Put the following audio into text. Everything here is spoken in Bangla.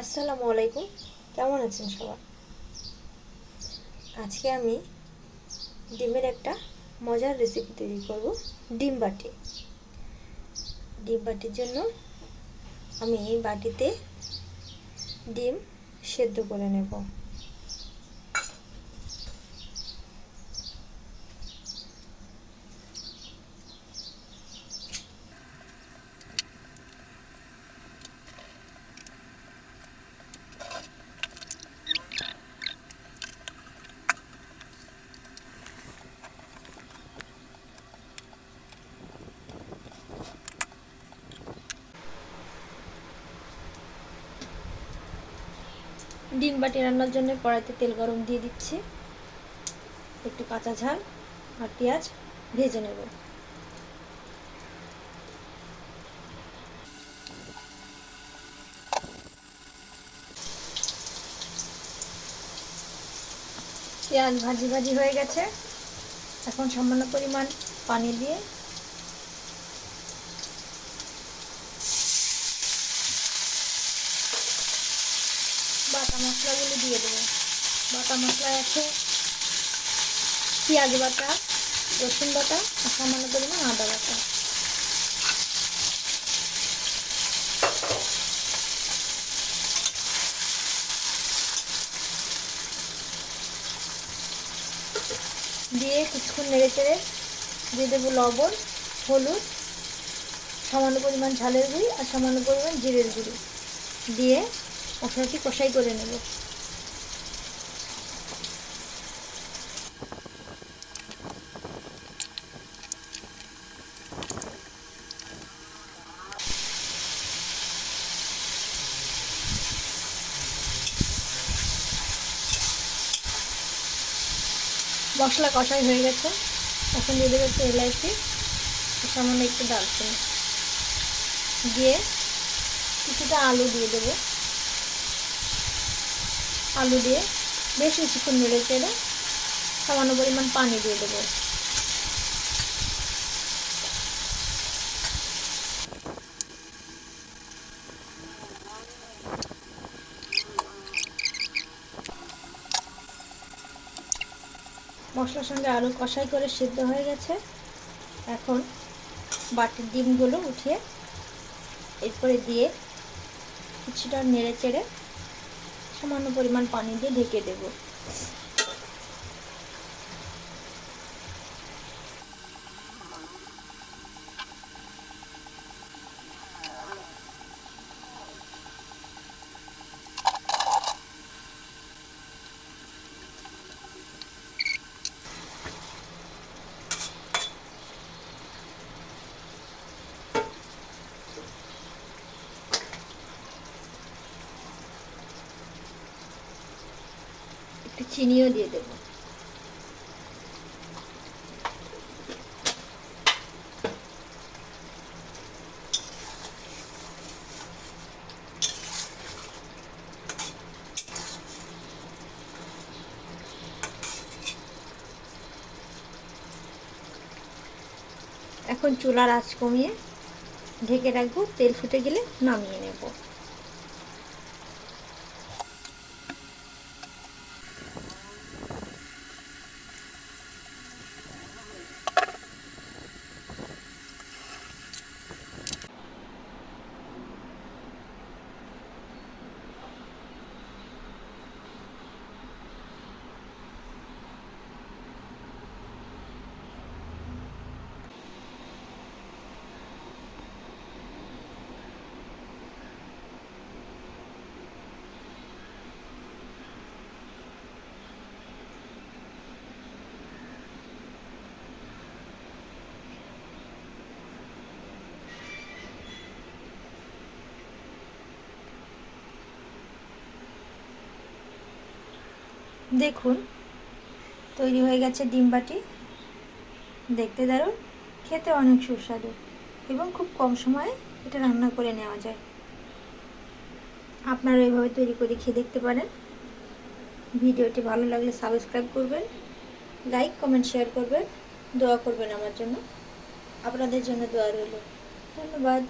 আসসালামু আলাইকুম। কেমন আছেন সবাই? আজকে আমি ডিমের একটা মজার রেসিপি তৈরি করব, ডিম বাটি। ডিম বাটির জন্য আমি এই বাটিতে ডিম সেদ্ধ করে নেব। ডিম বাটি রান্নার জন্য কড়াইতে তেল গরম দিয়ে দিচ্ছি। একটু কাঁচা ঝাল আর পেঁয়াজ ভেজে নেব। পেঁয়াজ ভাজি ভাজি হয়ে গেছে। এখন সামান্য পরিমাণ পানি দিয়ে বাটা মশলাগুলো দিয়ে দেবো। বাটা মশলা আছে, পেঁয়াজ বাটা, রসুন বাটা, আর সামান্য পরিমাণ আদা বাটা। দিয়ে কিছুক্ষণ নেড়ে চেড়ে দিয়ে দেবো লবণ, হলুদ, সামান্য পরিমাণ ঝালের গুঁড়ি আর সামান্য পরিমাণ জিরের গুঁড়ি। দিয়ে মশলাটি কষাই করে নেব? মশলা কষাই হয়ে গেছে। এখন দিয়ে দেবো একটু এলাইচি সামান্য একটু দারচিনি। দিয়ে কিছুটা আলু দিয়ে দেবো। আলু দিয়ে বেশ কিছুক্ষণ নেড়ে চেড়ে সামান্য পরিমাণ পানি দিয়ে দেবো। মশলার সঙ্গে আলু কষাই করে সিদ্ধ হয়ে গেছে। এখন বাটির ডিমগুলো উঠিয়ে এরপরে দিয়ে কিছুটা নেড়ে চেড়ে সামান্য পরিমাণ পানি দিয়ে ঢেকে দেব। একটু চিনিও দিয়ে দেবো। এখন চুলার আঁচ কমিয়ে ঢেকে রাখব, তেল ফুটে গেলে নামিয়ে নেব। দেখুন, তৈরি হয়ে গেছে ডিম বাটি। দেখতে দারুণ, খেতে অনেক সুস্বাদু এবং খুব কম সময়ে এটা রান্না করে নেওয়া যায়। আপনারা এইভাবে তৈরি করে খেয়ে দেখতে পারেন। ভিডিওটি ভালো লাগলে সাবস্ক্রাইব করবেন, লাইক, কমেন্ট, শেয়ার করবেন, দোয়া করবেন আমার জন্য। আপনাদের জন্য দোয়া রইল। ধন্যবাদ।